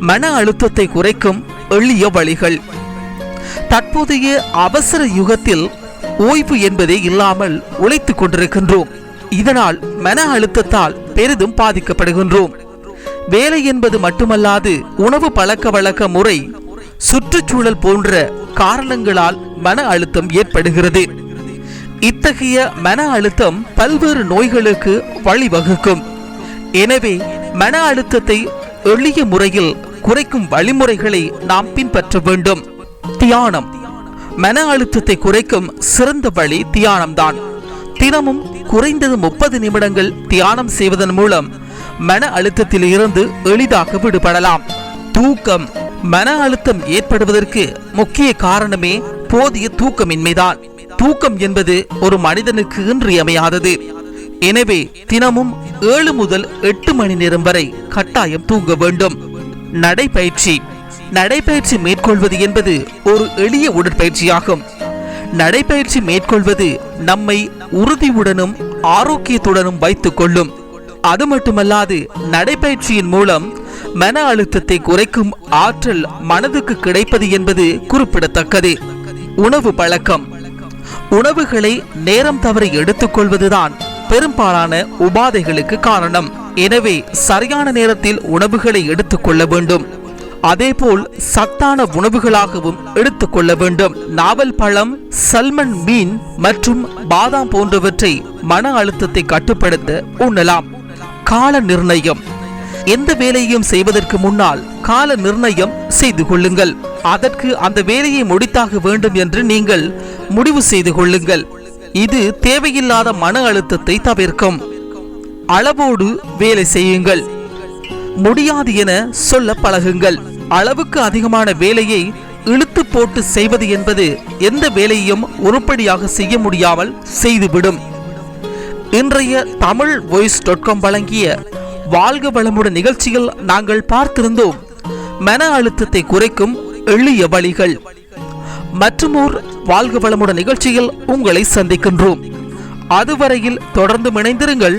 மன அழுத்தத்தை குறைக்கும் எளிய வழிகள். தற்போதைய அவசர யுகத்தில் ஓய்வு என்பதே இல்லாமல் உழைத்துக் கொண்டிருக்கின்றோம். இதனால் மன அழுத்தத்தால் பெரிதும் பாதிக்கப்படுகின்றோம். வேலை என்பது மட்டுமல்லாது உணவு பழக்க வழக்க முறை சுற்றுச்சூழல் போன்ற காரணங்களால் மன அழுத்தம் ஏற்படுகிறது. இத்தகைய மன அழுத்தம் பல்வேறு நோய்களுக்கு வழிவகுக்கும். எனவே மன அழுத்தத்தை எளிய முறையில் குறைக்கும் வழிமுறைகளை நாம் பின்பற்ற வேண்டும். தியானம். மன அழுத்தத்தை குறைக்கும் சிறந்த வழி தியானம்தான். தினமும் குறைந்தது முப்பது நிமிடங்கள் தியானம் செய்வதன் மூலம் மன அழுத்தத்தில் இருந்து எளிதாக விடுபடலாம். தூக்கம். மன அழுத்தம் ஏற்படுவதற்கு முக்கிய காரணமே போதிய தூக்கமின்மைதான். தூக்கம் என்பது ஒரு மனிதனுக்கு இன்றியமையாதது. எனவே தினமும் ஏழு முதல் எட்டு மணி நேரம் வரை கட்டாயம் தூங்க வேண்டும். நடைபயிற்சி. நடைபயிற்சி மேற்கொள்வது என்பது ஒரு எளிய உடற்பயிற்சியாகும். நடைபயிற்சி மேற்கொள்வது நம்மை உறுதியுடனும் ஆரோக்கியத்துடனும் வைத்துக் கொள்ளும். அது மட்டுமல்லாது நடைபயிற்சியின் மூலம் மன அழுத்தத்தை குறைக்கும் ஆற்றல் மனதுக்கு கிடைப்பது என்பது குறிப்பிடத்தக்கது. உணவு பழக்கம். உணவுகளை நேரம் தவறி எடுத்துக்கொள்வதுதான் பெரும்பாலான உபாதைகளுக்கு காரணம். எனவே சரியான நேரத்தில் உணவுகளை எடுத்துக்கொள்ள வேண்டும். அதேபோல் சத்தான உணவுகளாகவும் எடுத்துக்கொள்ள வேண்டும். நாவல் பழம் சல்மன் மீன் மற்றும் பாதாம் போன்றவற்றை மன அழுத்தத்தை கட்டுப்படுத்த உண்ணலாம். கால நிர்ணயம். எந்த வேலையையும் செய்வதற்கு முன்னால் கால நிர்ணயம் செய்து கொள்ளுங்கள். அதற்கு அந்த வேலையை முடித்தாக வேண்டும் என்று நீங்கள் முடிவு செய்து கொள்ளுங்கள். இது தேவையில்லாத மன அழுத்தத்தை தவிர்க்கும். அளவோடு வேலை செய்யுங்கள். முடியாது என சொல்ல பழகுங்கள். அளவுக்கு அதிகமான வேலையை இழுத்து போட்டு செய்வது என்பது எந்த வேலையையும் உருப்படியாக செய்ய முடியாமல் செய்துவிடும். இன்றைய தமிழ் வாய்ஸ் டாட் காம் வழங்கிய வாழ்க வளமுடன் நிகழ்ச்சியில் நாங்கள் பார்த்திருந்தோம். மன அழுத்தத்தை குறைக்கும் எளிய வழிகள். மற்றுமோர் வாழ்க வளமுடன் நிகழ்ச்சியில் உங்களை சந்திக்கின்றோம். அதுவரையில் தொடர்ந்து இணைந்திருங்கள்.